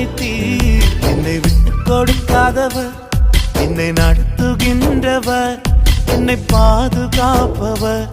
மன்னித்தி என்னை விட்டு கொடுக்காதவர் என்னை நடத்துகின்றவர் என்னை பாதுகாப்பவர்.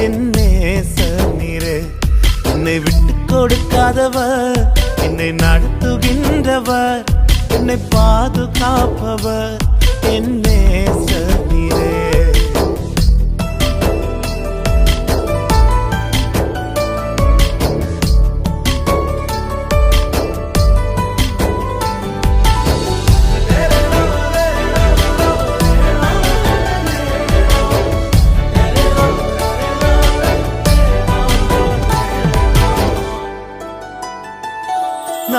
என் நேசர் என்னை விட்டு கொடுக்காதவர் என்னை நடத்துகின்றவர் என்னை பாதுகாப்பவர். என்